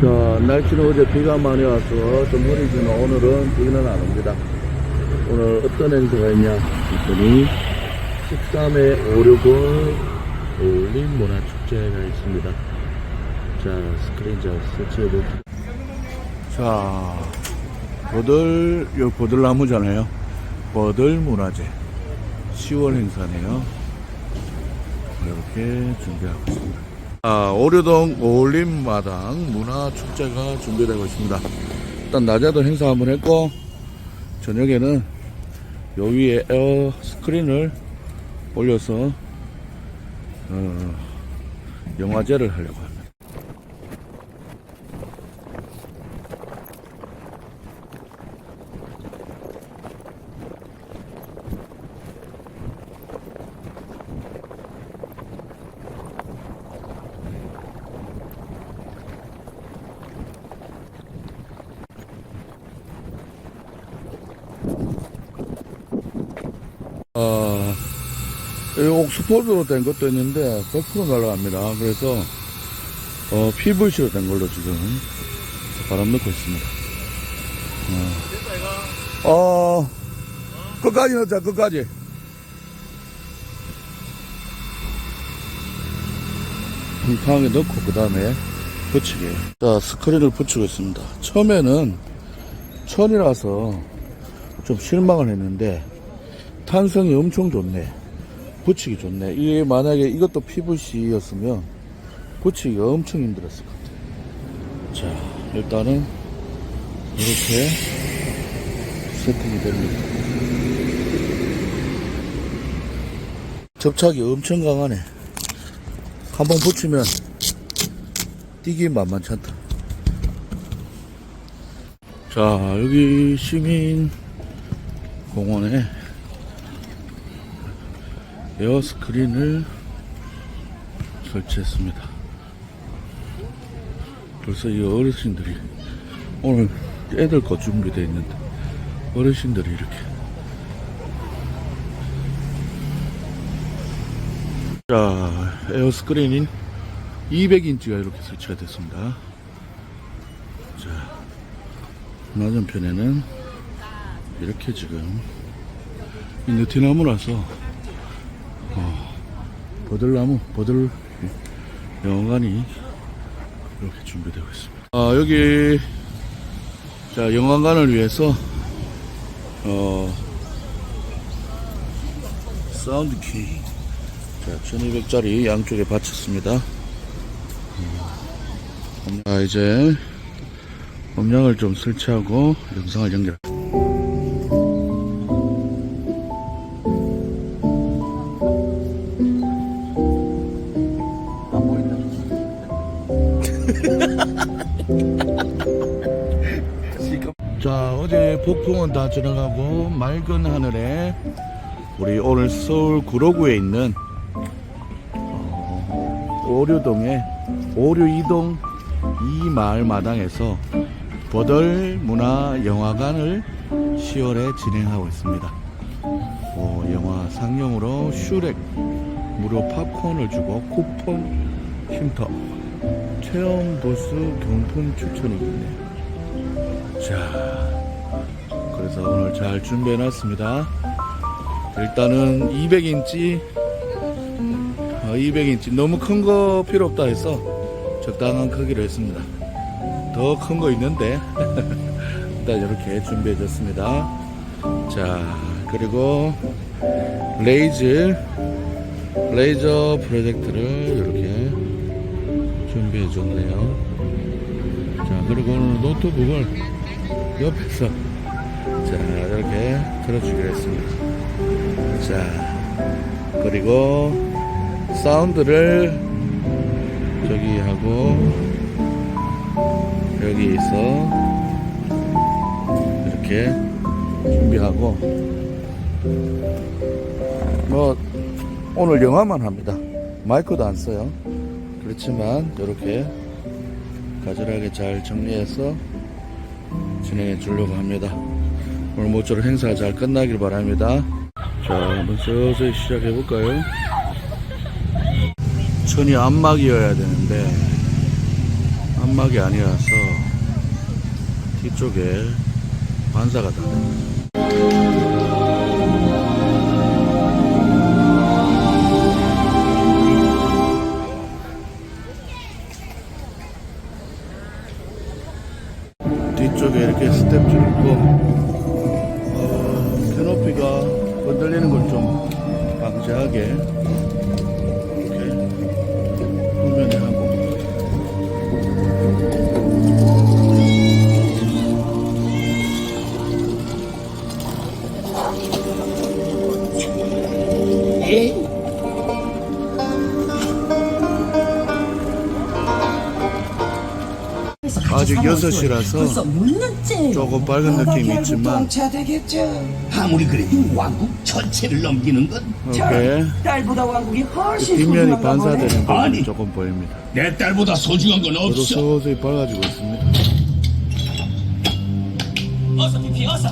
자, 날씨는 어제 비가 많이 와서 좀 흐리지만 오늘은 비는 안 옵니다. 오늘 어떤 행사가 있냐 했더니 13회 560 올림 문화축제가 있습니다. 자, 스크린 잘 설치해볼게요. 자, 버들, 요 버들나무잖아요. 버들 문화제 10월 행사네요. 이렇게 준비하고 있습니다. 아, 오류동 올림마당 문화축제가 준비되고 있습니다. 일단 낮에도 행사 한번 했고, 저녁에는 요 위에 에어 스크린을 올려서, 어, 영화제를 하려고 합니다. 옥스포드로 된 것도 있는데 100% 날아갑니다. 그래서 어, PVC로 된 걸로 지금 바람 넣고 있습니다. 어, 어 끝까지 넣자, 끝까지. 팽팽하게 넣고 그 다음에 붙이게. 자, 스크린을 붙이고 있습니다. 처음에는 천이라서 좀 실망을 했는데 탄성이 엄청 좋네. 붙이기 좋네. 이게 만약에 이것도 PVC였으면 붙이기가 엄청 힘들었을 것 같아. 자, 일단은 이렇게 세팅이 됩니다. 접착이 엄청 강하네. 한번 붙이면 뛰기 만만치 않다. 자, 여기 시민 공원에 에어 스크린을 설치했습니다. 벌써 이 어르신들이 오늘 애들 거 준비되어 있는데 어르신들이 이렇게 자 에어 스크린인 200인치가 이렇게 설치가 됐습니다. 자 맞은편에는 이렇게 지금 이 느티나무라서 어, 버들나무, 버들 영화관이 이렇게 준비되고 있습니다. 아, 여기, 자, 영화관을 위해서, 어, 사운드 키. 자, 1200짜리 양쪽에 받쳤습니다. 음, 자, 이제, 음량을 좀 설치하고 영상을 연결. 자, 어제 폭풍은 다 지나가고 맑은 하늘에 우리 오늘 서울 구로구에 있는 어, 오류동의 오류이동 이 마을 마당에서 버들 문화 영화관을 10월에 진행하고 있습니다. 어, 영화 상영으로 슈렉 무료 팝콘을 주고 쿠폰 쉼터 체험 부스 경품 추천이 있네요. 자, 그래서 오늘 잘 준비해 놨습니다. 일단은 200인치, 200인치 너무 큰 거 필요 없다 해서 적당한 크기로 했습니다. 더 큰 거 있는데 일단 이렇게 준비해 줬습니다. 자, 그리고 레이즈 레이저 프로젝트를 이렇게 줬네요. 자, 그리고 오늘 노트북을 옆에서 자, 이렇게 들어주기로 했습니다. 자, 그리고 사운드를 저기 하고 여기서 이렇게 준비하고 뭐 오늘 영화만 합니다. 마이크도 안 써요. 그렇지만 이렇게 가지런하게 잘 정리해서 진행해 주려고 합니다. 오늘 모쪼록 행사 잘 끝나길 바랍니다. 자, 한번 서서히 시작해 볼까요? 천이 안막이어야 되는데 안막이 아니라서 뒤쪽에 반사가 다 뒤쪽에 이렇게 스텝줄 있고 어, 캐노피가 건들리는 걸 좀 방지하게 아직 6시라서 벌써 묻는째 조금 빨간 느낌이 있지만 되겠죠. 아무리 그래도 왕국 전체를 넘기는 건내 이렇게 딸보다 왕국이 훨씬 뒷면이 소중한가 보네. 반사되는 부분이 아니. 조금 보입니다. 딸보다 소중한 건 저도 없어. 서서히 밝아지고 있습니다. 어서 피피 어서.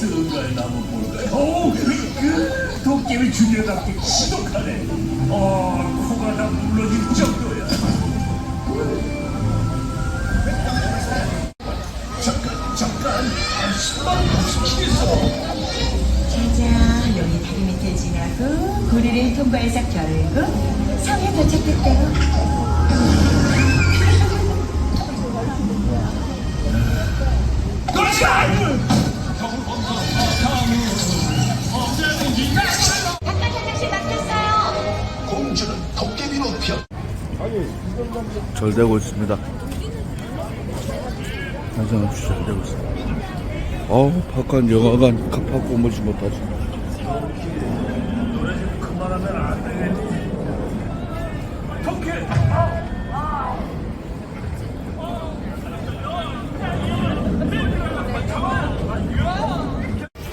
응가에 나무 볼까요? 오, 그, 그 도깨비 주녀답게 지독하네. 어, 코가 다 물러질 정도야. 잠깐, 잠깐. 한 10만 시키겠어. 자자 여기 다리 밑에 지나고 고리를 통과해서 결국 성에 도착했대요 그 도깨비로 펴. 잘 되고 있습니다. 한상 없이 잘 되고 있습니다. 어우, 박한 영화관 갑하고 뭐지 못하지.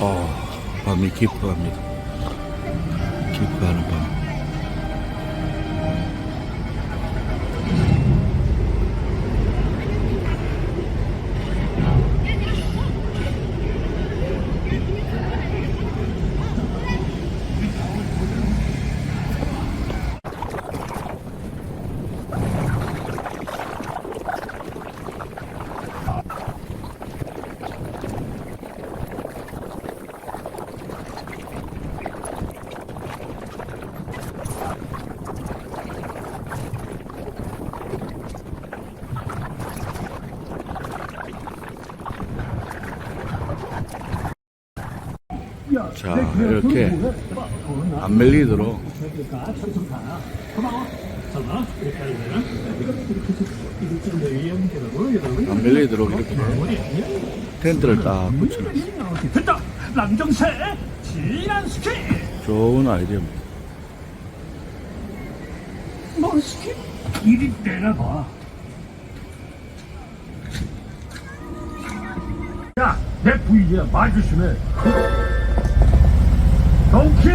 아, 밤이 깊어갑니다. 깊어가는 밤. 자, 이렇게 안 밀리도록 안 밀리도록 이렇게 텐트를 딱 붙여놨어요. 됐다! 남정세 진한 스키! 좋은 아이디어입니다. 이리 내려봐 야! 내 부위야 마주심해 덩키!